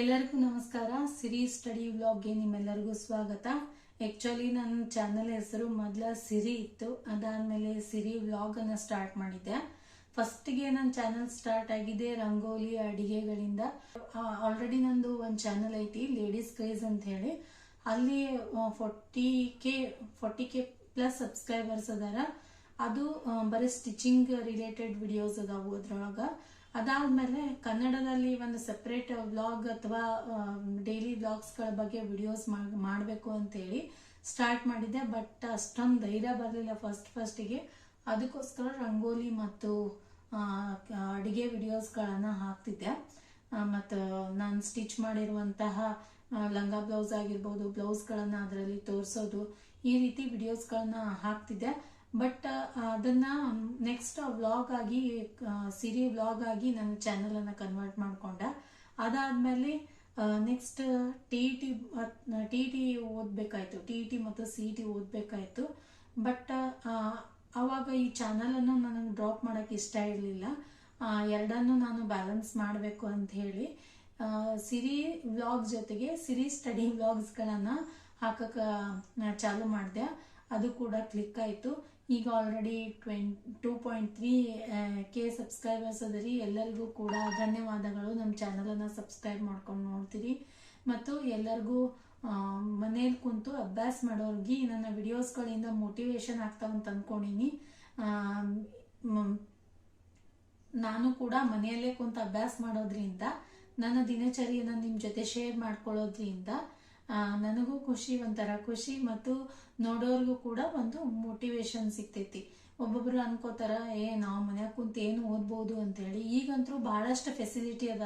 ಎಲ್ಲರಿಗೂ ನಮಸ್ಕಾರ. ಸಿರಿ ಸ್ಟಡಿ ವ್ಲಾಗ್ಗೆ ನಿಮ್ಮೆಲ್ಲರಿಗೂ ಸ್ವಾಗತ. ಆ್ಯಕ್ಚುಲಿ ನನ್ನ ಚಾನಲ್ ಹೆಸರು ಮೊದಲ ಸಿರಿ ಇತ್ತು. ಅದಾದಮೇಲೆ ಸಿರಿ ವ್ಲಾಗನ್ನು ಸ್ಟಾರ್ಟ್ ಮಾಡಿದ್ದೆ. ಫಸ್ಟಿಗೆ ನನ್ನ ಚಾನಲ್ ಸ್ಟಾರ್ಟ್ ಆಗಿದೆ ರಂಗೋಲಿ ಅಡಿಗೆಗಳಿಂದ. ಆಲ್ರೆಡಿ ನಂದು ಒಂದು ಚಾನಲ್ ಐತಿ ಲೇಡೀಸ್ ಕ್ರೇಜ್ ಅಂತ ಹೇಳಿ. ಅಲ್ಲಿ forty K forty K plus subscribers ಅದಾರ. ಅದು ಬರೀ ಸ್ಟಿಚಿಂಗ್ ರಿಲೇಟೆಡ್ ವಿಡಿಯೋಸ್ ಅದಾವು ಅದ್ರೊಳಗ. ಅದಾದ್ಮೇಲೆ ಕನ್ನಡದಲ್ಲಿ ಒಂದು ಸಪ್ರೇಟ್ ವ್ಲಾಗ್ ಅಥವಾ ಡೈಲಿ ವ್ಲಾಗ್ಸ್ಗಳ ಬಗ್ಗೆ ವಿಡಿಯೋಸ್ ಮಾಡಬೇಕು ಅಂತೇಳಿ ಸ್ಟಾರ್ಟ್ ಮಾಡಿದ್ದೆ. ಬಟ್ ಅಷ್ಟೊಂದು ಧೈರ್ಯ ಬರಲಿಲ್ಲ ಫಸ್ಟ್ ಫಸ್ಟಿಗೆ ಅದಕ್ಕೋಸ್ಕರ ರಂಗೋಲಿ ಮತ್ತು ಅಡುಗೆ ವಿಡಿಯೋಸ್ಗಳನ್ನು ಹಾಕ್ತಿದ್ದೆ. ಮತ್ತು ನಾನು ಸ್ಟಿಚ್ ಮಾಡಿರುವಂತಹ ಲಂಗ ಬ್ಲೌಸ್ ಆಗಿರ್ಬೋದು ಬ್ಲೌಸ್ಗಳನ್ನು ಅದರಲ್ಲಿ ತೋರಿಸೋದು ಈ ರೀತಿ ವಿಡಿಯೋಸ್ಗಳನ್ನ ಹಾಕ್ತಿದ್ದೆ. ಬಟ್ ಅದನ್ನ ನೆಕ್ಸ್ಟ್ ವ್ಲಾಗ್ ಆಗಿ ಸಿರಿ ವ್ಲಾಗ್ ಆಗಿ ನನ್ನ ಚಾನಲ್ ಅನ್ನ ಕನ್ವರ್ಟ್ ಮಾಡ್ಕೊಂಡೆ. ಅದಾದ್ಮೇಲೆ next T T T T ಓದ್ಬೇಕಾಯ್ತು. T T ಮತ್ತು ಸಿ ಟಿ ಓದ್ಬೇಕಾಯ್ತು. ಬಟ್ ಅವಾಗ ಈ ಚಾನಲ್ ಅನ್ನು ನನಗೆ ಡ್ರಾಪ್ ಮಾಡೋಕೆ ಇಷ್ಟ ಇರಲಿಲ್ಲ. ಎರಡನ್ನು ನಾನು ಬ್ಯಾಲೆನ್ಸ್ ಮಾಡಬೇಕು ಅಂತ ಹೇಳಿ ಸಿರಿ ವ್ಲಾಗ್ ಜೊತೆಗೆ ಸಿರಿ ಸ್ಟಡಿ ವ್ಲಾಗ್ಸ್ಗಳನ್ನು ಹಾಕಕ್ಕೆ ಚಾಲು ಮಾಡಿದೆ. ಅದು ಕೂಡ ಕ್ಲಿಕ್ ಆಯಿತು. ಈಗ already twenty point three K subscribers ಅದರಿ ಎಲ್ಲರಿಗೂ ಕೂಡ ಧನ್ಯವಾದಗಳು. ನಮ್ಮ ಚಾನಲನ್ನು ಸಬ್ಸ್ಕ್ರೈಬ್ ಮಾಡ್ಕೊಂಡು ನೋಡ್ತೀರಿ. ಮತ್ತು ಎಲ್ಲರಿಗೂ ಮನೇಲಿ ಕುಂತು ಅಭ್ಯಾಸ ಮಾಡೋರಿಗೆ ನನ್ನ ವಿಡಿಯೋಸ್ಗಳಿಂದ ಮೋಟಿವೇಶನ್ ಆಗ್ತಾವಂತ ಅಂದ್ಕೊಂಡಿನಿ ನಾನು ಕೂಡ ಮನೆಯಲ್ಲೇ ಕುಂತು ಅಭ್ಯಾಸ ಮಾಡೋದ್ರಿಂದ, ನನ್ನ ದಿನಚರಿಯನ್ನು ನಿಮ್ಮ ಜೊತೆ ಶೇರ್ ಮಾಡ್ಕೊಳ್ಳೋದ್ರಿಂದ ನನಗೂ ಖುಷಿ, ಒಂಥರ ಖುಷಿ ಮತ್ತು ನೋಡೋರಿಗೂ ಕೂಡ ಒಂದು ಮೋಟಿವೇಶನ್ ಸಿಗ್ತೈತಿ. ಒಬ್ಬೊಬ್ರು ಅನ್ಕೋತಾರ, ಏ, ನಾವು ಮನ್ಯಾಗ ಕುಂತ ಏನು ಓದ್ಬೋದು? ಅಂತ ಹೇಳಿ ಈಗಂತೂ ಬಹಳಷ್ಟು ಫೆಸಿಲಿಟಿ ಅದ.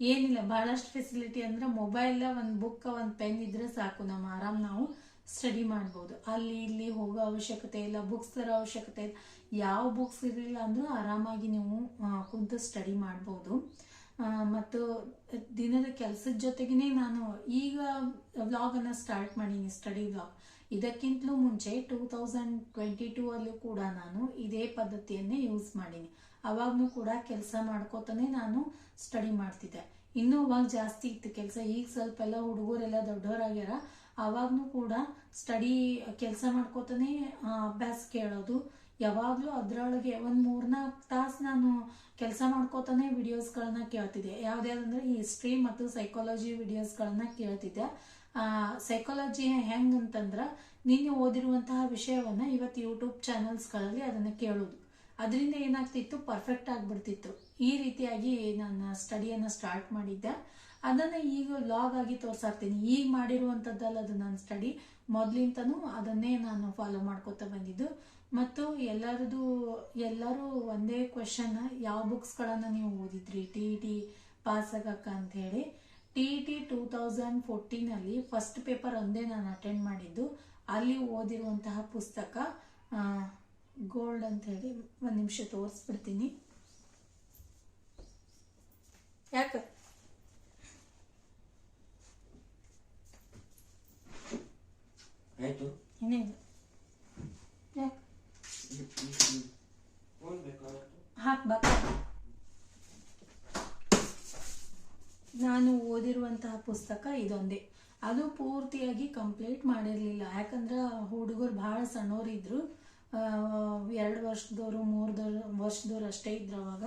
ಏನಿಲ್ಲ ಬಹಳಷ್ಟು ಫೆಸಿಲಿಟಿ ಅಂದ್ರೆ ಮೊಬೈಲ್ ಒಂದು ಬುಕ್ ಒಂದು ಪೆನ್ ಇದ್ರೆ ಸಾಕು. ನಮ್ಮ ಆರಾಮ್ ನಾವು ಸ್ಟಡಿ ಮಾಡ್ಬೋದು. ಅಲ್ಲಿ ಇಲ್ಲಿ ಹೋಗೋ ಅವಶ್ಯಕತೆ ಇಲ್ಲ ಬುಕ್ಸ್ ತರೋ ಅವಶ್ಯಕತೆ ಇಲ್ಲ. ಯಾವ ಬುಕ್ಸ್ ಇರಲಿಲ್ಲ ಅಂದ್ರೂ ಆರಾಮಾಗಿ ನೀವು ಕುಂತು ಸ್ಟಡಿ ಮಾಡ್ಬೋದು. ಮತ್ತು ದಿನದ ಕೆಲಸದ ಜೊತೆಗೇ ನಾನು ಈಗ ವ್ಲಾಗನ್ನು ಸ್ಟಾರ್ಟ್ ಮಾಡೀನಿ ಸ್ಟಡಿ ವ್ಲಾಗ್ ಇದಕ್ಕಿಂತಲೂ ಮುಂಚೆ ಟೂ ತೌಸಂಡ್ ಟ್ವೆಂಟಿ ಟೂ ಅಲ್ಲೂ ಕೂಡ ನಾನು ಇದೇ ಪದ್ಧತಿಯನ್ನೇ ಯೂಸ್ ಮಾಡೀನಿ. ಅವಾಗೂ ಕೂಡ ಕೆಲಸ ಮಾಡ್ಕೋತಾನೆ ನಾನು ಸ್ಟಡಿ ಮಾಡ್ತಿದ್ದೆ. ಇನ್ನೂ ಅವಾಗ ಜಾಸ್ತಿ ಇತ್ತು ಕೆಲಸ. ಈಗ ಸ್ವಲ್ಪ ಎಲ್ಲ ಹುಡುಗರೆಲ್ಲ ದೊಡ್ಡವರಾಗ್ಯಾರ. ಅವಾಗ್ನೂ ಕೂಡ ಸ್ಟಡಿ ಕೆಲಸ ಮಾಡ್ಕೋತಾನೆ ಅಭ್ಯಾಸ ಕೇಳೋದು. ಯಾವಾಗಲೂ ಅದರೊಳಗೆ ಒಂದು ಮೂರ್ನಾಲ್ಕು ತಾಸು ನಾನು ಕೆಲಸ ಮಾಡ್ಕೋತಾನೆ ವಿಡಿಯೋಸ್ಗಳನ್ನ ಕೇಳ್ತಿದ್ದೆ. ಯಾವ್ದ್ಯಾವ್ದಂದ್ರೆ ಈ ಹಿಸ್ಟ್ರಿ ಮತ್ತು ಸೈಕಾಲಜಿ ವಿಡಿಯೋಸ್ಗಳನ್ನ ಕೇಳ್ತಿದ್ದೆ. ಸೈಕಾಲಜಿ ಹೆಂಗಂತಂದ್ರೆ ನೀನು ಓದಿರುವಂತಹ ವಿಷಯವನ್ನ ಇವತ್ತು ಯೂಟ್ಯೂಬ್ ಚಾನಲ್ಸ್ಗಳಲ್ಲಿ ಅದನ್ನ ಕೇಳೋದು. ಅದರಿಂದ ಏನಾಗ್ತಿತ್ತು? ಪರ್ಫೆಕ್ಟ್ ಆಗಿಬಿಡ್ತಿತ್ತು. ಈ ರೀತಿಯಾಗಿ ನಾನು ಸ್ಟಡಿಯನ್ನು ಸ್ಟಾರ್ಟ್ ಮಾಡಿದ್ದೆ. ಅದನ್ನ ಈಗ ಲಾಗ್ ಆಗಿ ತೋರ್ಸಾಕ್ತೀನಿ. ಈಗ ಮಾಡಿರುವಂಥದ್ದಲ್ಲ ಅದು ನನ್ನ ಸ್ಟಡಿ ಮೊದ್ಲಿಂತನೂ ಅದನ್ನೇ ನಾನು ಫಾಲೋ ಮಾಡ್ಕೋತಾ ಬಂದಿದ್ದು. ಮತ್ತು ಎಲ್ಲರದು, ಎಲ್ಲರೂ ಒಂದೇ ಕ್ವೆಶನ್ ಯಾವ ಬುಕ್ಸ್ಗಳನ್ನು ನೀವು ಓದಿದ್ರಿ? ಟಿ ಇ ಟಿ ಪಾಸ್ ಆಗಕ್ಕ ಅಂತ ಹೇಳಿ. T E T two thousand ಫೋರ್ಟೀನಲ್ಲಿ first paper ಒಂದೇ ನಾನು ಅಟೆಂಡ್ ಮಾಡಿದ್ದು. ಅಲ್ಲಿ ಓದಿರುವಂತಹ ಪುಸ್ತಕ ಗೋಲ್ಡ್ ಅಂತ ಹೇಳಿ ಒಂದು ನಿಮಿಷ ತೋರಿಸ್ಬಿಡ್ತೀನಿ. ಯಾಕೆ? ಆಯ್ತು ಇನ್ನೇನು ಯಾಕೆ ಹಾಕ್ಬೇಕ ನಾನು ಓದಿರುವಂತಹ ಪುಸ್ತಕ ಇದೊಂದೇ. ಅದು ಪೂರ್ತಿಯಾಗಿ ಕಂಪ್ಲೀಟ್ ಮಾಡಿರಲಿಲ್ಲ. ಯಾಕಂದ್ರೆ ಹುಡುಗರು ಭಾಳ ಸಣ್ಣವರಿದ್ರು. ಎರಡು ವರ್ಷದವರು ಮೂರ್ದವ್ರು ವರ್ಷದವ್ರು ಅಷ್ಟೇ ಇದ್ರು ಅವಾಗ.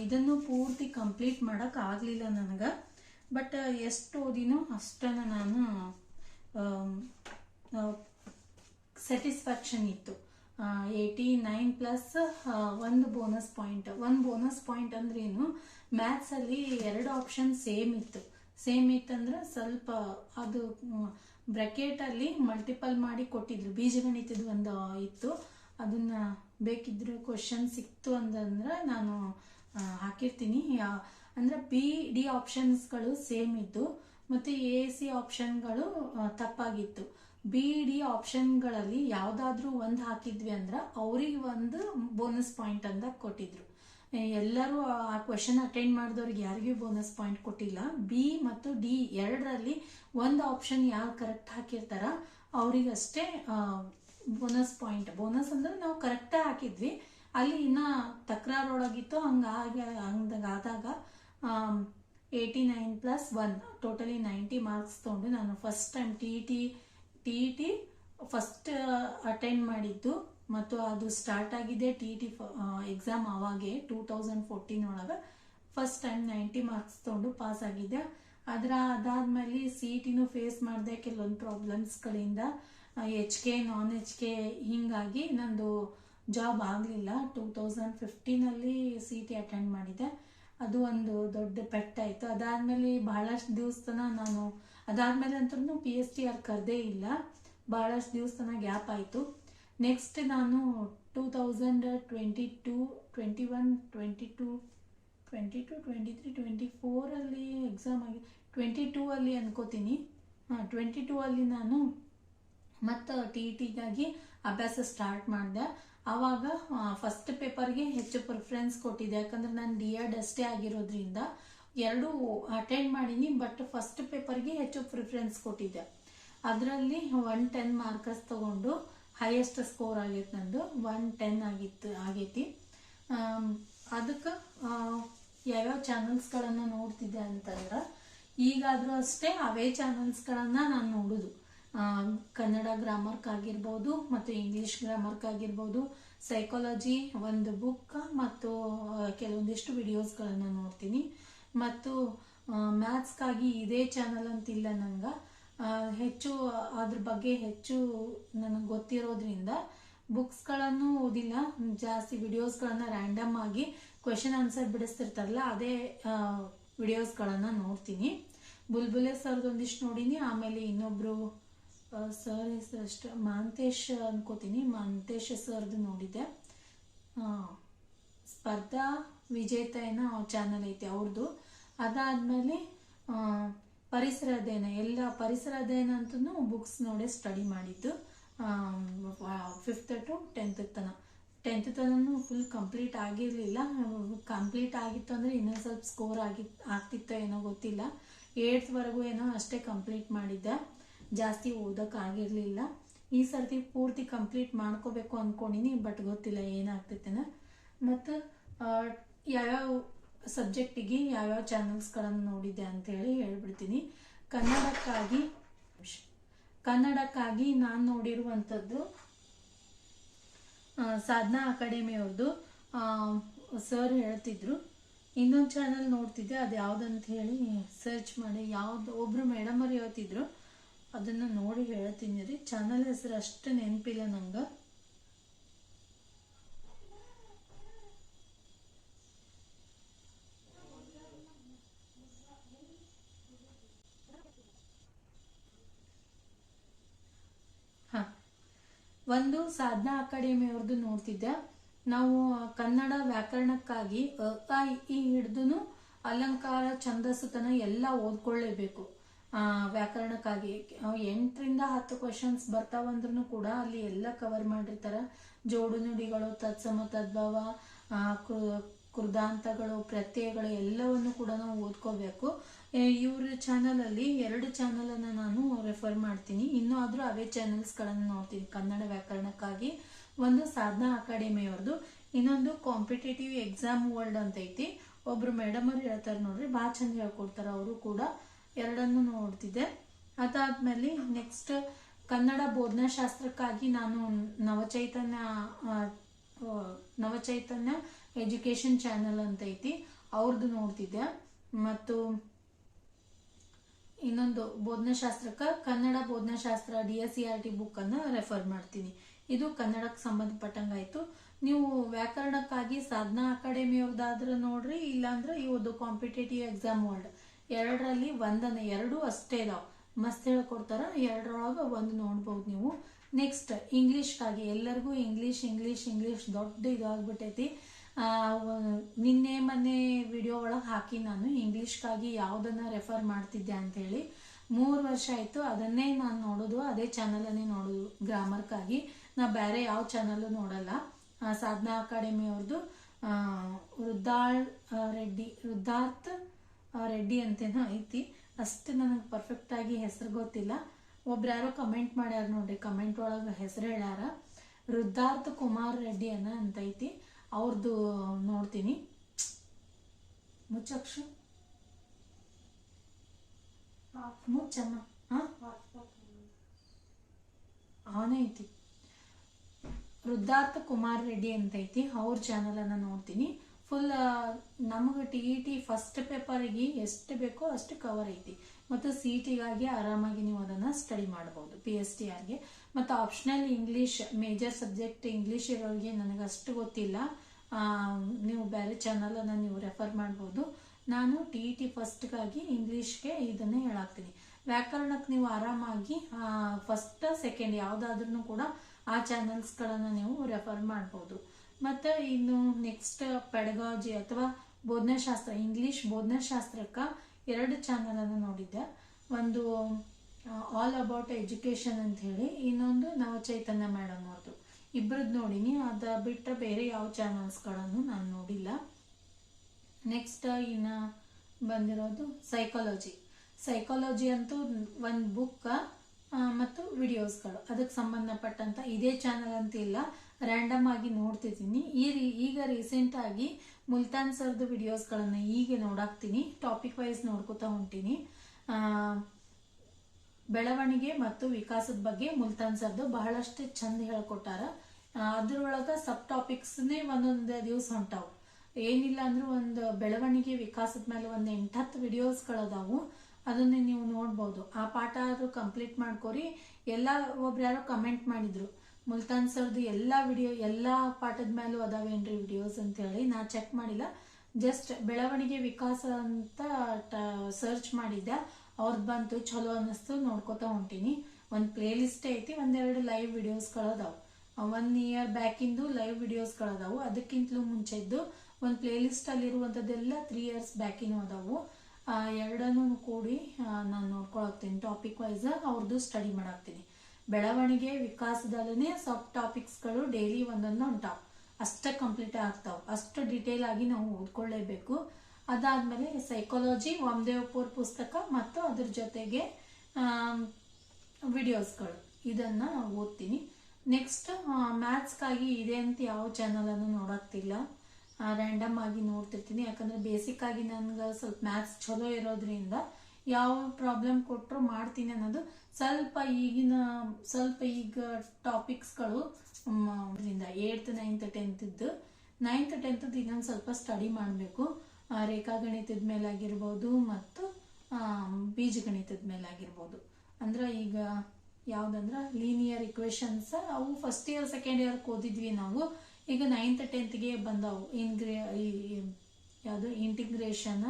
ಇದನ್ನು ಪೂರ್ತಿ ಕಂಪ್ಲೀಟ್ ಮಾಡೋಕೆ ಆಗಲಿಲ್ಲ ನನಗೆ. ಬಟ್ ಎಷ್ಟು ಓದಿನೋ ಅಷ್ಟನ್ನು ನಾನು ಸ್ಯಾಟಿಸ್ಫ್ಯಾಕ್ಷನ್ ಇತ್ತು. ಏಯ್ಟಿ ನೈನ್ ಪ್ಲಸ್ ಒಂದು ಬೋನಸ್ ಪಾಯಿಂಟ್ ಒಂದು ಬೋನಸ್ ಪಾಯಿಂಟ್ ಅಂದ್ರೇನು ಮ್ಯಾಥ್ಸಲ್ಲಿ ಎರಡು ಆಪ್ಷನ್ ಸೇಮ್ ಇತ್ತು. ಸೇಮ್ ಇತ್ತಂದ್ರೆ ಸ್ವಲ್ಪ ಅದು ಬ್ರ್ಯಾಕೆಟಲ್ಲಿ ಮಲ್ಟಿಪಲ್ ಮಾಡಿ ಕೊಟ್ಟಿದ್ರು. ಬೀಜಗಣಿತದ ಒಂದು ಇತ್ತು. ಅದನ್ನ ಬೇಕಿದ್ರೆ ಕ್ವಶನ್ ಸಿಕ್ತು ಅಂತಂದ್ರೆ ನಾನು ಹಾಕಿರ್ತೀನಿ. ಅಂದ್ರೆ ಪಿ ಡಿ ಆಪ್ಷನ್ಸ್ಗಳು ಸೇಮ್ ಇದ್ದು, ಮತ್ತು ಎ ಸಿ ಆಪ್ಷನ್ಗಳು ತಪ್ಪಾಗಿತ್ತು. ಬಿ ಡಿ ಆಪ್ಷನ್ಗಳಲ್ಲಿ ಯಾವುದಾದ್ರೂ ಒಂದು ಹಾಕಿದ್ವಿ ಅಂದ್ರೆ ಅವ್ರಿಗೆ ಒಂದು ಬೋನಸ್ ಪಾಯಿಂಟ್ ಅಂತ ಕೊಟ್ಟಿದ್ರು. ಎಲ್ಲರೂ ಆ ಕ್ವೆಶನ್ ಅಟೆಂಡ್ ಮಾಡಿದವ್ರಿಗೆ ಯಾರಿಗೂ ಬೋನಸ್ ಪಾಯಿಂಟ್ ಕೊಟ್ಟಿಲ್ಲ. ಬಿ ಮತ್ತು ಡಿ ಎರಡರಲ್ಲಿ ಒಂದು ಆಪ್ಷನ್ ಯಾರು ಕರೆಕ್ಟ್ ಹಾಕಿರ್ತಾರ ಅವರಿಗಷ್ಟೇ ಬೋನಸ್ ಪಾಯಿಂಟ್ ಬೋನಸ್ ಅಂದ್ರೆ ನಾವು ಕರೆಕ್ಟಾಗಿ ಹಾಕಿದ್ವಿ. ಅಲ್ಲಿ ಇನ್ನ ತಕರಾರೊಳಗಿತ್ತು ಹಂಗಾಗಿ ಹಂಗಾದಾಗ eighty nine plus one totally ninety marks ತೊಗೊಂಡು ನಾನು first time T T T E T first attend ಮಾಡಿದ್ದು ಮತ್ತು ಅದು ಸ್ಟಾರ್ಟ್ ಆಗಿದೆ ಟಿ ಇ ಟಿ ಎಕ್ಸಾಮ್ ಅವಾಗೆ ಟೂ ತೌಸಂಡ್ ಫೋರ್ಟೀನ್ ಒಳಗೆ. ಫಸ್ಟ್ ಟೈಮ್ ನೈಂಟಿ ಮಾರ್ಕ್ಸ್ ತೊಗೊಂಡು ಪಾಸ್ ಆಗಿದ್ದೆ. ಅದರ ಅದಾದ್ಮೇಲೆ ಸಿ ಇ ಟಿನೂ ಫೇಸ್ ಮಾಡಿದೆ ಕೆಲವೊಂದು ಪ್ರಾಬ್ಲಮ್ಸ್ಗಳಿಂದ ಎಚ್ ಕೆ ನಾನ್ ಎಚ್ ಕೆ ಹೀಗಾಗಿ ನಂದು ಜಾಬ್ ಆಗಲಿಲ್ಲ. ಟೂ ತೌಸಂಡ್ ಫಿಫ್ಟೀನಲ್ಲಿ ಸಿ ಟಿ ಅಟೆಂಡ್ ಮಾಡಿದೆ ಅದು ಒಂದು ದೊಡ್ಡ ಪೆಟ್ಟಾಯಿತು ಅದಾದಮೇಲೆ ಬಹಳಷ್ಟು ದಿವಸ ನಾನು ಅದಾದಮೇಲೆ ಅಂತೂ ಪಿ ಎಚ್ ಡಿ ಆರ್ ಕರೆದೇ ಇಲ್ಲ. ಭಾಳಷ್ಟು ದಿವಸ ಗ್ಯಾಪ್ ಆಯಿತು. ನೆಕ್ಸ್ಟ್ ನಾನು two thousand twenty two twenty one twenty two twenty two twenty three twenty ಫೋರಲ್ಲಿ exam ಆಗಿ ಟ್ವೆಂಟಿ ಟೂ ಅಲ್ಲಿ ಅನ್ಕೋತೀನಿ. ಹಾಂ ಟ್ವೆಂಟಿ ಟೂ ಅಲ್ಲಿ ನಾನು ಮತ್ತು ಟಿ ಇ ಟಿಗಾಗಿ ಅಭ್ಯಾಸ ಸ್ಟಾರ್ಟ್ ಮಾಡಿದೆ. ಆವಾಗ ಫಸ್ಟ್ ಪೇಪರ್ಗೆ ಹೆಚ್ಚು ಪ್ರಿಫರೆನ್ಸ್ ಕೊಟ್ಟಿದ್ದೆ. ಯಾಕಂದ್ರೆ ನಾನು ಡಿ ಎಡ್ ಅಷ್ಟೇ ಆಗಿರೋದ್ರಿಂದ. ಎರಡೂ ಅಟೆಂಡ್ ಮಾಡೀನಿ ಬಟ್ ಫಸ್ಟ್ ಪೇಪರ್ಗೆ ಹೆಚ್ಚು ಪ್ರಿಫರೆನ್ಸ್ ಕೊಟ್ಟಿದ್ದೆ. ಅದರಲ್ಲಿ ಒನ್ ಟೆನ್ ಮಾರ್ಕಸ್ ತಗೊಂಡು ಹೈಯೆಸ್ಟ್ ಸ್ಕೋರ್ ಆಗೈತೆ ನಂದು ಒನ್ ಟೆನ್ ಆಗಿತ್ತು, ಆಗೈತಿ. ಅದಕ್ಕೆ ಯಾವ್ಯಾವ ಚಾನಲ್ಸ್ಗಳನ್ನು ನೋಡ್ತಿದ್ದೆ ಅಂತಂದ್ರೆ, ಈಗಾದರೂ ಅಷ್ಟೇ ಅವೇ ಚಾನಲ್ಸ್ಗಳನ್ನು ನಾನು ನೋಡೋದು. ಕನ್ನಡ ಗ್ರಾಮರ್ಕಾಗಿರ್ಬೋದು ಮತ್ತು ಇಂಗ್ಲೀಷ್ ಗ್ರಾಮರ್ಕಾಗಿರ್ಬೋದು ಸೈಕಾಲಜಿ ಒಂದು ಬುಕ್ ಮತ್ತು ಕೆಲವೊಂದಿಷ್ಟು ವಿಡಿಯೋಸ್ಗಳನ್ನು ನೋಡ್ತೀನಿ. ಮತ್ತು ಮ್ಯಾಥ್ಸ್ಗಾಗಿ ಇದೇ ಚಾನಲ್ ಅಂತಿಲ್ಲ ನಂಗೆ. ಹೆಚ್ಚು, ಅದ್ರ ಬಗ್ಗೆ ಹೆಚ್ಚು ನನಗೆ ಗೊತ್ತಿರೋದ್ರಿಂದ ಬುಕ್ಸ್ಗಳನ್ನು ಓದಿಲ್ಲ. ಜಾಸ್ತಿ ವಿಡಿಯೋಸ್ಗಳನ್ನು ರ್ಯಾಂಡಮ್ ಆಗಿ ಕ್ವೆಶನ್ ಆನ್ಸರ್ ಬಿಡಿಸ್ತಿರ್ತಾರಲ್ಲ, ಅದೇ ವಿಡಿಯೋಸ್ಗಳನ್ನು ನೋಡ್ತೀನಿ. ಬುಲ್ಬುಲೆ ಸರ್ದು ಒಂದಿಷ್ಟು ನೋಡೀನಿ, ಆಮೇಲೆ ಇನ್ನೊಬ್ರು ಸರ್ ಹೆಸರು ಅಷ್ಟು, ಮಾಂತೇಶ್ ಅನ್ಕೋತೀನಿ. ಮಾಂತೇಶ್ ಸರ್ದು ನೋಡಿದ್ದೆ. ಸ್ಪರ್ಧಾ ವಿಜೇತ ಏನೋ ಚಾನಲ್ ಐತಿ ಅವ್ರದ್ದು ಅದಾದ್ಮೇಲೆ ಪರಿಸರ ಅಧ್ಯಯನ ಎಲ್ಲ ಪರಿಸರ ಅಧ್ಯಯನ ಅಂತೂ ಬುಕ್ಸ್ ನೋಡಿ ಸ್ಟಡಿ ಮಾಡಿದ್ದು. ಫಿಫ್ತ್ ಟು ಟೆಂತ್ ತನ. ಟೆಂತ್ ತನೂ ಫುಲ್ ಕಂಪ್ಲೀಟ್ ಆಗಿರಲಿಲ್ಲ. ಕಂಪ್ಲೀಟ್ ಆಗಿತ್ತು ಅಂದರೆ ಇನ್ನೊಂದು ಸ್ವಲ್ಪ ಸ್ಕೋರ್ ಆಗಿ, ಆಗ್ತಿತ್ತೋ ಏನೋ ಗೊತ್ತಿಲ್ಲ. ಏಟ್ತ್ವರೆಗೂ ಏನೋ ಅಷ್ಟೇ ಕಂಪ್ಲೀಟ್ ಮಾಡಿದ್ದೆ. ಜಾಸ್ತಿ ಓದೋಕ್ಕಾಗಿರಲಿಲ್ಲ ಈ ಸರ್ತಿ ಪೂರ್ತಿ ಕಂಪ್ಲೀಟ್ ಮಾಡ್ಕೋಬೇಕು ಅಂದ್ಕೊಂಡಿನಿ ಬಟ್ ಗೊತ್ತಿಲ್ಲ ಏನಾಗ್ತೈತೆನ. ಮತ್ತು ಯಾವ್ಯಾವ ಸಬ್ಜೆಕ್ಟಿಗೆ ಯಾವ್ಯಾವ ಚಾನಲ್ಸ್ಗಳನ್ನು ಅಂತ ಹೇಳಿ ಹೇಳ್ಬಿಡ್ತೀನಿ. ಕನ್ನಡಕ್ಕಾಗಿ ಕನ್ನಡಕ್ಕಾಗಿ ನಾನು ನೋಡಿರುವಂಥದ್ದು ಸಾಧನಾ ಅಕಾಡೆಮಿಯವ್ರದ್ದು ಸರ್ ಹೇಳ್ತಿದ್ರು. ಇನ್ನೊಂದು ಚಾನಲ್ ನೋಡ್ತಿದ್ದೆ, ಅದು ಯಾವ್ದಂತ ಹೇಳಿ ಸರ್ಚ್ ಮಾಡಿ, ಯಾವ್ದು, ಒಬ್ರು ಮೇಡಮರು ಹೇಳ್ತಿದ್ರು. ಅದನ್ನು ನೋಡಿ ಹೇಳ್ತೀನಿ ರೀ. ಚಾನಲ್ ಹೆಸರು ಅಷ್ಟು ನೆನಪಿಲ್ಲ ನಂಗೆ. ಒಂದು ಸಾಧನಾ ಅಕಾಡೆಮಿ ಅವ್ರದ್ದು ನೋಡ್ತಿದ್ದೆ. ನಾವು ಕನ್ನಡ ವ್ಯಾಕರಣಕ್ಕಾಗಿ ಅ ಇ, ಹಿಡ್ದು ಅಲಂಕಾರ ಛಂದಸ್ಸುತನ ಎಲ್ಲ ಓದ್ಕೊಳ್ಳೇಬೇಕು. ವ್ಯಾಕರಣಕ್ಕಾಗಿ. ಎಂಟರಿಂದ ಹತ್ತು ಕ್ವಶನ್ಸ್ ಬರ್ತಾವಂದ್ರೂ ಕೂಡ ಅಲ್ಲಿ ಎಲ್ಲ ಕವರ್ ಮಾಡಿರ್ತಾರೆ. ಜೋಡು ನುಡಿಗಳು ತತ್ಸಮ ತದ್ಭವ ಕೃದಾಂತಗಳು ಪ್ರತ್ಯಯಗಳು ಎಲ್ಲವನ್ನು ಕೂಡ ನಾವು ಓದ್ಕೋಬೇಕು. ಇವ್ರ ಚಾನಲಲ್ಲಿ ಎರಡು ಚಾನಲನ್ನು ನಾನು ರೆಫರ್ ಮಾಡ್ತೀನಿ. ಇನ್ನೂ ಆದರೂ ಅವೇ ಚಾನಲ್ಸ್ಗಳನ್ನು ನೋಡ್ತೀನಿ. ಕನ್ನಡ ವ್ಯಾಕರಣಕ್ಕಾಗಿ ಒಂದು ಸಾಧನಾ ಅಕಾಡೆಮಿಯವ್ರದ್ದು ಇನ್ನೊಂದು ಕಾಂಪಿಟೇಟಿವ್ ಎಕ್ಸಾಮ್ ವರ್ಲ್ಡ್ ಅಂತ ಐತಿ. ಒಬ್ರು ಮೇಡಮ್ ಅವ್ರು ಹೇಳ್ತಾರೆ ನೋಡ್ರಿ ಭಾಳ ಚಂದ ಹೇಳ್ಕೊಡ್ತಾರೆ. ಅವರು ಕೂಡ ಎರಡನ್ನು ನೋಡ್ತಿದ್ದೆ. ಅದಾದ್ಮೇಲೆ ನೆಕ್ಸ್ಟ್ ಕನ್ನಡ ಬೋಧನಾಶಾಸ್ತ್ರಕ್ಕಾಗಿ ನಾನು ನವಚೈತನ್ಯ ನವಚೈತನ್ಯ ಎಜುಕೇಶನ್ ಚಾನೆಲ್ ಅಂತ ಐತಿ ಅವ್ರದ್ದು ನೋಡ್ತಿದ್ದೆ. ಮತ್ತು ಇನ್ನೊಂದು ಬೋಧನಾಶಾಸ್ತ್ರಕ್ಕೆ, Kannada ಬೋಧನಾಶಾಸ್ತ್ರ D S C R T book ಅನ್ನ ರೆಫರ್ ಮಾಡ್ತೀನಿ. ಇದು ಕನ್ನಡಕ್ಕೆ ಸಂಬಂಧಪಟ್ಟಂಗಾಯ್ತು. ನೀವು ವ್ಯಾಕರಣಕ್ಕಾಗಿ ಸಾಧನಾ ಅಕಾಡೆಮಿ ಅವ್ರದ್ದಾದ್ರೆ ನೋಡ್ರಿ, ಇಲ್ಲಾಂದ್ರೆ ಇವ್ರದ್ದು ಕಾಂಪಿಟೇಟಿವ್ ಎಕ್ಸಾಮ್ ವರ್ಲ್ಡ್ ಎರಡರಲ್ಲಿ ಒಂದನ್ನು ಎರಡು ಅಷ್ಟೇ ಇದಾವೆ. ಮಸ್ತ್ ಹೇಳ್ಕೊಡ್ತಾರ, ಎರಡರೊಳಗೆ ಒಂದು ನೋಡ್ಬೋದು ನೀವು. ನೆಕ್ಸ್ಟ್ ಇಂಗ್ಲೀಷ್ಗಾಗಿ ಎಲ್ಲರಿಗೂ ಇಂಗ್ಲೀಷ್ ಇಂಗ್ಲೀಷ್ ಇಂಗ್ಲೀಷ್ ದೊಡ್ಡ ಇದಾಗ್ಬಿಟ್ಟೈತಿ. ನಿನ್ನೆ ಮೊನ್ನೆ ವಿಡಿಯೋ ಒಳಗೆ ಹಾಕಿ ನಾನು ಇಂಗ್ಲೀಷ್ಗಾಗಿ ಯಾವುದನ್ನ ರೆಫರ್ ಮಾಡ್ತಿದ್ದೆ ಅಂಥೇಳಿ ಮೂರು ವರ್ಷ ಆಯಿತು ಅದನ್ನೇ ನಾನು ನೋಡೋದು ಅದೇ ಚಾನಲನ್ನೇ ನೋಡೋದು ಗ್ರಾಮರ್ಗಾಗಿ ನಾ ಬೇರೆ ಯಾವ ಚಾನಲ್ಲು ನೋಡಲ್ಲ. ಸಾಧನಾ ಅಕಾಡೆಮಿ ಅವ್ರದ್ದು ಆ, ವೃದ್ಧಾಳ್ ರೆಡ್ಡಿ ವೃದ್ಧಾರ್ಥ ರೆಡ್ಡಿ ಅಂತೇನೋ ಐತಿ. ಅಷ್ಟು ನನಗೆ ಪರ್ಫೆಕ್ಟಾಗಿ ಹೆಸರು ಗೊತ್ತಿಲ್ಲ. ಒಬ್ರು ಯಾರೋ ಕಮೆಂಟ್ ಮಾಡ್ಯಾರ ನೋಡ್ರಿ ಕಮೆಂಟ್ ಒಳಗೆ ಹೆಸರು ಹೇಳ್ಯಾರ, ವೃದ್ಧಾರ್ಥ ಕುಮಾರ್ ರೆಡ್ಡಿ ಅನ್ನ ಅಂತ ಐತಿ ಅವ್ರದ್ದು ನೋಡ್ತೀನಿ. ಮುಚ್ಚಕ್ಷ? ಮುಚ್ಚಮ್ಮ ಆನ್ ಐತಿ. ವೃದ್ಧಾರ್ಥ ಕುಮಾರ್ ರೆಡ್ಡಿ ಅಂತ ಐತಿ ಅವ್ರ ಚಾನಲ್ ಅನ್ನ ನೋಡ್ತೀನಿ. ಫುಲ್ ನಮಗೆ ಟಿ ಇ ಟಿ ಫಸ್ಟ್ ಪೇಪರ್ಗೆ ಎಷ್ಟು ಬೇಕೋ ಅಷ್ಟು ಕವರ್ ಐತಿ. ಮತ್ತು ಸಿ ಟಿಗಾಗಿ ಆರಾಮಾಗಿ ನೀವು ಅದನ್ನು ಸ್ಟಡಿ ಮಾಡ್ಬೋದು ಪಿ ಎಸ್ ಟಿ ಆರ್ಗೆ ಮತ್ತು optional English major subject English ಇರೋರಿಗೆ ಅಷ್ಟು ಗೊತ್ತಿಲ್ಲ. ನೀವು ಬೇರೆ ಚಾನಲನ್ನು ನೀವು ರೆಫರ್ ಮಾಡ್ಬೋದು. ನಾನು ಟಿ ಇ ಟಿ ಫಸ್ಟ್ಗಾಗಿ ಇಂಗ್ಲೀಷ್ಗೆ ಇದನ್ನೇ ಹೇಳಾಕ್ತೀನಿ. ವ್ಯಾಕರಣಕ್ಕೆ ನೀವು ಆರಾಮಾಗಿ ಫಸ್ಟ್ ಸೆಕೆಂಡ್ ಯಾವುದಾದ್ರೂ ಕೂಡ ಆ ಚಾನಲ್ಸ್ಗಳನ್ನು ನೀವು ರೆಫರ್ ಮಾಡ್ಬೋದು. ಮತ್ತು ಇನ್ನು ನೆಕ್ಸ್ಟ್ ಪೆಡಗಾಜಿ ಅಥವಾ ಬೋಧನಾಶಾಸ್ತ್ರ ಇಂಗ್ಲೀಷ್ ಬೋಧನಾಶಾಸ್ತ್ರಕ್ಕೆ ಎರಡು ಚಾನಲನ್ನು ನೋಡಿದ್ದೆ. ಒಂದು ಆಲ್ ಅಬೌಟ್ ಎಜುಕೇಷನ್ ಅಂತ ಹೇಳಿ, ಇನ್ನೊಂದು ನವ ಚೈತನ್ಯ ಮೇಡಮ್ ಅವ್ರದ್ದು. ಇಬ್ಬರದ್ದು ನೋಡಿನಿ ಅದ ಬಿಟ್ಟರೆ ಬೇರೆ ಯಾವ ಚಾನಲ್ಸ್ಗಳನ್ನು ನಾನು ನೋಡಿಲ್ಲ. ನೆಕ್ಸ್ಟ್ ಇನ್ನು ಬಂದಿರೋದು ಸೈಕಾಲಜಿ ಸೈಕಾಲಜಿ ಅಂತೂ ಒಂದು ಬುಕ್ ಮತ್ತು ವಿಡಿಯೋಸ್ಗಳು ಅದಕ್ಕೆ ಸಂಬಂಧಪಟ್ಟಂತ ಇದೇ ಚಾನಲ್ ಅಂತ ಇಲ್ಲ ರ್ಯಾಂಡಮ್ ಆಗಿ ನೋಡ್ತಿದ್ದೀನಿ. ಈ ರೀ- ಈಗ ರೀಸೆಂಟ್ ಆಗಿ ಮುಲ್ತಾನ್ ಸರ್ದು ವಿಡಿಯೋಸ್ಗಳನ್ನು ಹೀಗೆ ನೋಡಾಕ್ತೀನಿ. ಟಾಪಿಕ್ ವೈಸ್ ನೋಡ್ಕೊತಾ ಹೊಂಟೀನಿ. ಬೆಳವಣಿಗೆ ಮತ್ತು ವಿಕಾಸದ ಬಗ್ಗೆ ಮುಲ್ತಾನ್ ಸರ್ದು ಬಹಳಷ್ಟು ಚಂದ ಹೇಳ್ಕೊಟ್ಟಾರ. ಅದ್ರೊಳಗ ಸಬ್ ಟಾಪಿಕ್ಸ್ನೇ ಒಂದೊಂದು ದಿವಸ ಹೊಂಟಾವು. ಏನಿಲ್ಲ ಅಂದ್ರೆ ಒಂದು ಬೆಳವಣಿಗೆ, ವಿಕಾಸದ ಮೇಲೆ ಒಂದು ಎಂಟತ್ತು ವಿಡಿಯೋಸ್ಗಳದಾವು ಅದನ್ನೇ ನೀವು ನೋಡ್ಬೋದು. ಆ ಪಾಠ ಆದರೂ ಕಂಪ್ಲೀಟ್ ಮಾಡ್ಕೋರಿ. ಎಲ್ಲ ಒಬ್ರು ಯಾರೋ ಕಮೆಂಟ್ ಮಾಡಿದ್ರು. ಮುಲ್ತಾನ್ ಸರ್ದು ಎಲ್ಲ ವಿಡಿಯೋ, ಎಲ್ಲ ಪಾಠದ ಮೇಲೂ ಅದಾವೇನ್ರಿ ವಿಡಿಯೋಸ್ ಅಂತ ಹೇಳಿ ನಾ ಚೆಕ್ ಮಾಡಿಲ್ಲ. ಜಸ್ಟ್ ಬೆಳವಣಿಗೆ ವಿಕಾಸ ಅಂತ ಸರ್ಚ್ ಮಾಡಿದ್ದೆ. ಅವ್ರದ್ದು ಬಂತು ಚಲೋ ಅನ್ನಿಸ್ತು, ನೋಡ್ಕೊತಾ ಹೊಂಟೀನಿ. ಒಂದು ಪ್ಲೇ ಲಿಸ್ಟ್ ಐತಿ, ಒಂದೆರಡು ಲೈವ್ ವಿಡಿಯೋಸ್ಗಳದಾವು ಒನ್ ಇಯರ್ ಬ್ಯಾಕಿಂದು ಲೈವ್ ವಿಡಿಯೋಸ್ಗಳದಾವು ಅದಕ್ಕಿಂತಲೂ ಮುಂಚೆದ್ದು ಒಂದು ಪ್ಲೇ ಲಿಸ್ಟಲ್ಲಿರುವಂಥದ್ದೆಲ್ಲ ತ್ರೀ ಇಯರ್ಸ್ ಬ್ಯಾಕಿನೂ ಅದಾವು. ಎರಡನ್ನೂ ಕೂಡಿ ನಾನು ನೋಡ್ಕೊಳಕ್ತೀನಿ ಟಾಪಿಕ್ ವೈಸ್ ಅವ್ರದ್ದು ಸ್ಟಡಿ ಮಾಡಾಕ್ತೀನಿ ಬೆಳವಣಿಗೆ ವಿಕಾಸದಲ್ಲೇ ಸಬ್ ಟಾಪಿಕ್ಸ್ಗಳು ಡೈಲಿ ಒಂದೊಂದು ಉಂಟಾವ್. ಅಷ್ಟೇ ಕಂಪ್ಲೀಟ್ ಆಗ್ತಾವ್. ಅಷ್ಟು ಡಿಟೇಲ್ ಆಗಿ ನಾವು ಓದ್ಕೊಳ್ಳೇಬೇಕು. ಅದಾದಮೇಲೆ ಸೈಕಾಲಜಿ ವಾಮದೇವಪುರ್ ಪುಸ್ತಕ ಮತ್ತು ಅದ್ರ ಜೊತೆಗೆ ವಿಡಿಯೋಸ್ಗಳು ಇದನ್ನ ಓದ್ತೀನಿ. ನೆಕ್ಸ್ಟ್ ಮ್ಯಾಥ್ಸ್ಗಾಗಿ ಇದೆ ಅಂತ ಯಾವ ಚಾನಲನ್ನು ನೋಡಾಕ್ತಿಲ್ಲ ರ್ಯಾಂಡಮ್ ಆಗಿ ನೋಡ್ತಿರ್ತೀನಿ. ಯಾಕಂದ್ರೆ ಬೇಸಿಕ್ ಆಗಿ ನನ್ಗೆ ಸ್ವಲ್ಪ ಮ್ಯಾಥ್ಸ್ ಚಲೋ ಇರೋದ್ರಿಂದ ಯಾವ ಪ್ರಾಬ್ಲಮ್ ಕೊಟ್ಟರು ಮಾಡ್ತೀನಿ ಅನ್ನೋದು ಸ್ವಲ್ಪ ಈಗಿನ, ಸ್ವಲ್ಪ ಈಗ ಟಾಪಿಕ್ಸ್ಗಳು ಇದರಿಂದ ಏಯ್ತ್ ನೈನ್ತ್ ಟೆಂತ್ ನೈನ್ತ್ ಟೆಂತ್ದು ಇನ್ನೊಂದು ಸ್ವಲ್ಪ ಸ್ಟಡಿ ಮಾಡಬೇಕು. ರೇಖಾಗಣಿತದ ಮೇಲಾಗಿರ್ಬೋದು ಮತ್ತು ಬೀಜಗಣಿತದ ಮೇಲಾಗಿರ್ಬೋದು. ಅಂದ್ರೆ ಈಗ ಯಾವ್ದಂದ್ರ ಲೀನಿಯರ್ ಇಕ್ವೇಶನ್ಸ್ ಅವು ಫಸ್ಟ್ ಇಯರ್ ಸೆಕೆಂಡ್ ಇಯರ್ ಓದಿದ್ವಿ ನಾವು. ಈಗ ನೈನ್ತ್ ಟೆಂತ್ಗೆ ಬಂದವು. ಇನ್ಗ್ರೇ ಯಾವುದು? ಇಂಟಿಗ್ರೇಷನ್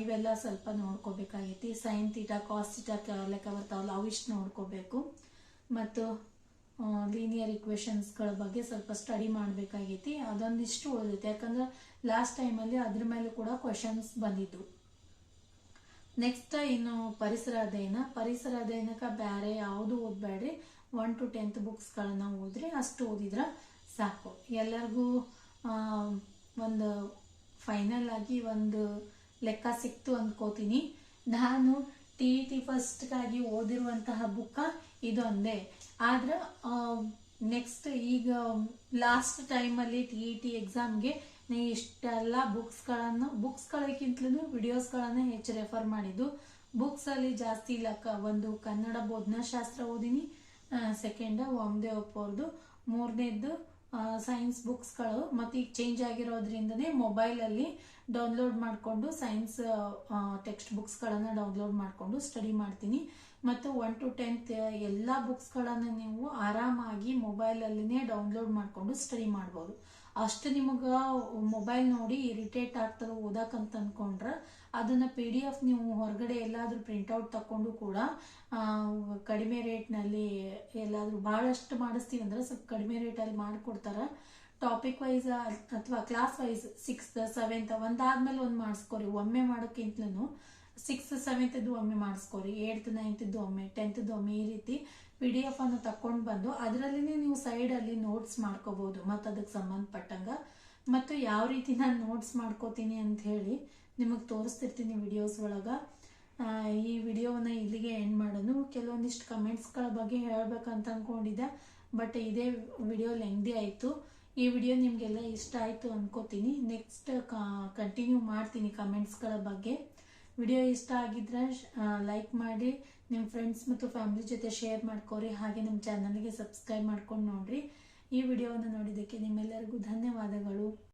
ಇವೆಲ್ಲ ಸ್ವಲ್ಪ ನೋಡ್ಕೋಬೇಕಾಗೈತಿ. ಸೈನ್ ತೀಟ ಕಾಸ್ ತೀಟ ಲೆಕ್ಕ ಬರ್ತಾವಲ್ಲ ಅವಿಷ್ಟು ನೋಡ್ಕೋಬೇಕು. ಮತ್ತು ಲೀನಿಯರ್ ಇಕ್ವೇಶನ್ಸ್ಗಳ ಬಗ್ಗೆ ಸ್ವಲ್ಪ ಸ್ಟಡಿ ಮಾಡಬೇಕಾಗೈತಿ. ಅದೊಂದಿಷ್ಟು ಉಳಿದೈತೆ ಯಾಕಂದ್ರೆ ಲಾಸ್ಟ್ ಟೈಮಲ್ಲಿ ಅದ್ರ ಮೇಲೆ ಕೂಡ ಕ್ವಶನ್ಸ್ ಬಂದಿದ್ದು ನೆಕ್ಸ್ಟ್ ಇನ್ನು ಪರಿಸರ ಅಧ್ಯಯನ. ಪರಿಸರ ಅಧ್ಯಯನಕ್ಕೆ ಬೇರೆ ಯಾವುದು ಓದಬೇಡ್ರಿ? ಒನ್ ಟು ಟೆಂತ್ ಬುಕ್ಸ್ಗಳನ್ನು ಓದ್ರಿ. ಅಷ್ಟು ಓದಿದ್ರೆ ಸಾಕು. ಎಲ್ಲರಿಗೂ ಒಂದು ಫೈನಲ್ ಆಗಿ ಒಂದು ಲೆಕ್ಕ ಸಿಕ್ತು ಅಂದ್ಕೋತೀನಿ ನಾನು ಟಿ ಇ ಟಿ ಫಸ್ಟ್ಗಾಗಿ ಓದಿರುವಂತಹ ಬುಕ್ಕ ಇದೊಂದೇ ಆದ್ರೆ ನೆಕ್ಸ್ಟ್ ಈಗ ಲಾಸ್ಟ್ ಟೈಮಲ್ಲಿ ಟಿ ಇ ಟಿ ಎಕ್ಸಾಮ್ಗೆ ನೀ ಇಷ್ಟೆಲ್ಲ ಬುಕ್ಸ್ಗಳನ್ನು ಬುಕ್ಸ್ಗಳಿಗಿಂತಲೂ ವಿಡಿಯೋಸ್ಗಳನ್ನು ಹೆಚ್ಚು ರೆಫರ್ ಮಾಡಿದ್ದು. ಬುಕ್ಸಲ್ಲಿ ಜಾಸ್ತಿ ಲೆಕ್ಕ ಒಂದು ಕನ್ನಡ ಬೋಧನಾಶಾಸ್ತ್ರ ಓದಿನಿ ಸೆಕೆಂಡ ವಾಮದೇವಪ್ಪ ಅವ್ರದ್ದು ಮೂರನೇದ್ದು ಸೈನ್ಸ್ ಬುಕ್ಸ್ಗಳು ಮತ್ತು ಈಗ ಚೇಂಜ್ ಆಗಿರೋದ್ರಿಂದನೇ ಮೊಬೈಲಲ್ಲಿ ಡೌನ್ಲೋಡ್ ಮಾಡಿಕೊಂಡು ಸೈನ್ಸ್ ಟೆಕ್ಸ್ಟ್ ಬುಕ್ಸ್ಗಳನ್ನು ಡೌನ್ಲೋಡ್ ಮಾಡಿಕೊಂಡು ಸ್ಟಡಿ ಮಾಡ್ತೀನಿ. ಮತ್ತು ಒನ್ ಟು ಟೆಂತ್ ಎಲ್ಲ ಬುಕ್ಸ್ಗಳನ್ನು ನೀವು ಆರಾಮಾಗಿ ಮೊಬೈಲಲ್ಲಿನೇ ಡೌನ್ಲೋಡ್ ಮಾಡಿಕೊಂಡು ಸ್ಟಡಿ ಮಾಡ್ಬೋದು. ಅಷ್ಟು ನಿಮಗೆ ಮೊಬೈಲ್ ನೋಡಿ ಇರಿಟೇಟ್ ಆಗ್ತದೆ ಓದಕ್ಕಂತ ಅಂದ್ಕೊಂಡ್ರೆ ಅದನ್ನು ಪಿ ಡಿ ಎಫ್ ನೀವು ಹೊರಗಡೆ ಎಲ್ಲಾದರೂ ಪ್ರಿಂಟೌಟ್ ತಗೊಂಡು ಕೂಡ ಕಡಿಮೆ ರೇಟ್ನಲ್ಲಿ ಎಲ್ಲಾದರೂ ಭಾಳಷ್ಟು ಮಾಡಿಸ್ತೀವಿ ಅಂದ್ರೆ ಸ್ವಲ್ಪ ಕಡಿಮೆ ರೇಟಲ್ಲಿ ಮಾಡಿಕೊಡ್ತಾರೆ. ಟಾಪಿಕ್ ವೈಸ್ ಅಥವಾ ಕ್ಲಾಸ್ ವೈಸ್ ಸಿಕ್ಸ್ತ್ ಸೆವೆಂತ್ ಒಂದಾದ್ಮೇಲೆ ಒಂದು ಮಾಡಿಸ್ಕೊರಿ. ಒಮ್ಮೆ ಮಾಡೋಕ್ಕಿಂತಲೂ ಸಿಕ್ಸ್ತ್ ಸೆವೆಂತ್ದು ಒಮ್ಮೆ ಮಾಡಿಸ್ಕೊರಿ. ಏಯ್ತ್ ನೈನ್ತದ್ದು ಒಮ್ಮೆ ಟೆಂತ್ದು ಒಮ್ಮೆ ಈ ರೀತಿ ಪಿ ಡಿ ಎಫ್ ಅನ್ನು ತಕೊಂಡು ಬಂದು ಅದರಲ್ಲಿನೇ ನೀವು ಸೈಡಲ್ಲಿ ನೋಟ್ಸ್ ಮಾಡ್ಕೋಬಹುದು ಮತ್ತು ಅದಕ್ಕೆ ಸಂಬಂಧಪಟ್ಟಂಗ. ಮತ್ತು ಯಾವ ರೀತಿ ನಾನು ನೋಟ್ಸ್ ಮಾಡ್ಕೋತೀನಿ ಅಂತ ಹೇಳಿ ನಿಮಗೆ ತೋರಿಸ್ತಿರ್ತೀನಿ ವಿಡಿಯೋಸ್ ಒಳಗೆ. ಈ ವಿಡಿಯೋವನ್ನ ಇಲ್ಲಿಗೆ ಎಂಡ್ ಮಾಡೋದು. ಕೆಲವೊಂದಿಷ್ಟು ಕಮೆಂಟ್ಸ್ಗಳ ಬಗ್ಗೆ ಹೇಳಬೇಕಂತ ಅಂದ್ಕೊಂಡಿದ್ದೆ ಬಟ್ ಇದೇ ವಿಡಿಯೋ ಲೆಂಗ್ದಿ ಆಯಿತು. ಈ ವಿಡಿಯೋ ನಿಮಗೆಲ್ಲ ಇಷ್ಟ ಆಯಿತು ಅನ್ಕೋತೀನಿ. ನೆಕ್ಸ್ಟ್ ಕಂಟಿನ್ಯೂ ಮಾಡ್ತೀನಿ ಕಮೆಂಟ್ಸ್ಗಳ ಬಗ್ಗೆ. ವಿಡಿಯೋ ಇಷ್ಟ ಆಗಿದ್ರೆ ಲೈಕ್ ಮಾಡಿ. ನಿಮ್ಮ ಫ್ರೆಂಡ್ಸ್ ಮತ್ತು ಫ್ಯಾಮಿಲಿ ಜೊತೆ ಶೇರ್ ಮಾಡ್ಕೋರಿ. ಹಾಗೆ ನಮ್ಮ ಚಾನಲ್ಗೆ ಸಬ್ಸ್ಕ್ರೈಬ್ ಮಾಡ್ಕೊಂಡು ನೋಡಿರಿ. ಈ ವಿಡಿಯೋವನ್ನು ನೋಡಿದ್ದಕ್ಕೆ ನಿಮ್ಮೆಲ್ಲರಿಗೂ ಧನ್ಯವಾದಗಳು.